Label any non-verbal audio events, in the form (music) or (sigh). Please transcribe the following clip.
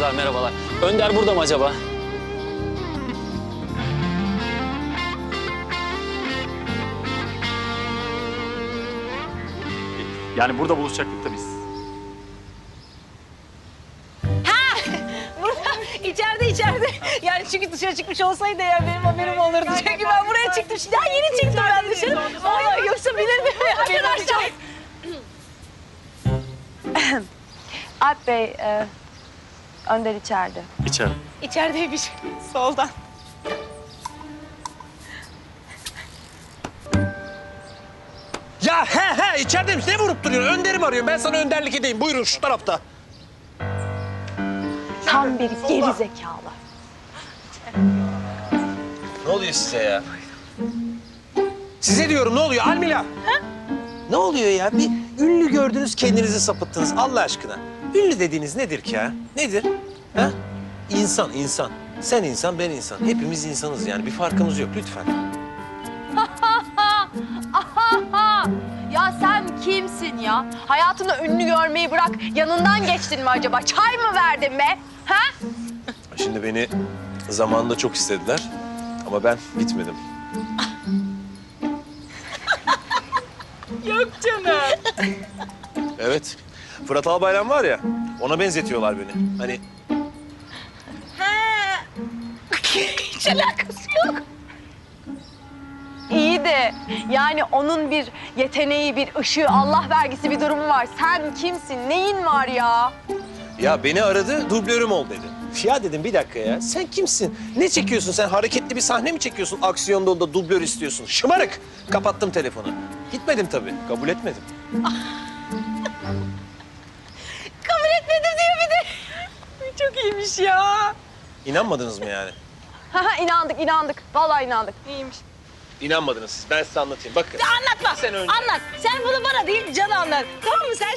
merhabalar. Önder burada mı acaba? Yani burada buluşacaktık da biz. (laughs) Burada içeride içeride. Yani çünkü dışarı çıkmış olsaydı eğer benim haberim olurdu. Çünkü ben buraya çıktım. Şimdi daha yeni çıktım ben dışarı. Vallahi yoksa bilirdim arkadaşlar. (clears throat) Alp Bey, e, Önder içeride. İçeride. İçerideymiş. Soldan. Ya he he içerideymiş. Ne vurup duruyorsun? Önderim arıyorum. Ben sana önderlik edeyim. Buyurun şu tarafta. Tam bir geri zekalı. Ne oluyor size ya? Size diyorum ne oluyor Almila? Ne oluyor ya? Bir ünlü gördünüz kendinizi sapıttınız Allah aşkına. Ünlü dediğiniz nedir ki ya? Nedir? Ha? İnsan, insan. Sen insan, ben insan. Hepimiz insanız yani. Bir farkımız yok lütfen. (laughs) Ya sen kimsin ya? Hayatında ünlü görmeyi bırak. Yanından geçtin mi acaba? Çay mı verdin be? Ha? Şimdi beni zamanında çok istediler. Ama ben gitmedim. (laughs) Yok canım. Evet. Fırat Albayrak var ya, ona benzetiyorlar beni. Hani Hiç alakası yok. İyi de yani onun bir yeteneği, bir ışığı, Allah vergisi bir durumu var. Sen kimsin? Neyin var ya? Ya beni aradı, dublörüm ol dedi. Ya dedim bir dakika ya, sen kimsin? Ne çekiyorsun sen? Hareketli bir sahne mi çekiyorsun? Aksiyon dolu da dublör istiyorsun. Şımarık! Kapattım telefonu. Gitmedim tabii, kabul etmedim. (laughs) Kabul etmedim diyor bir de. Çok iyiymiş ya. İnanmadınız mı yani? Ha inandık, inandık. Vallahi inandık. İyiymiş. İnanmadınız siz. Ben size anlatayım. Bakın. Anlatma. Sen önce. Anlat. Sen bunu bana değil Can anlat. Tamam mı? Sen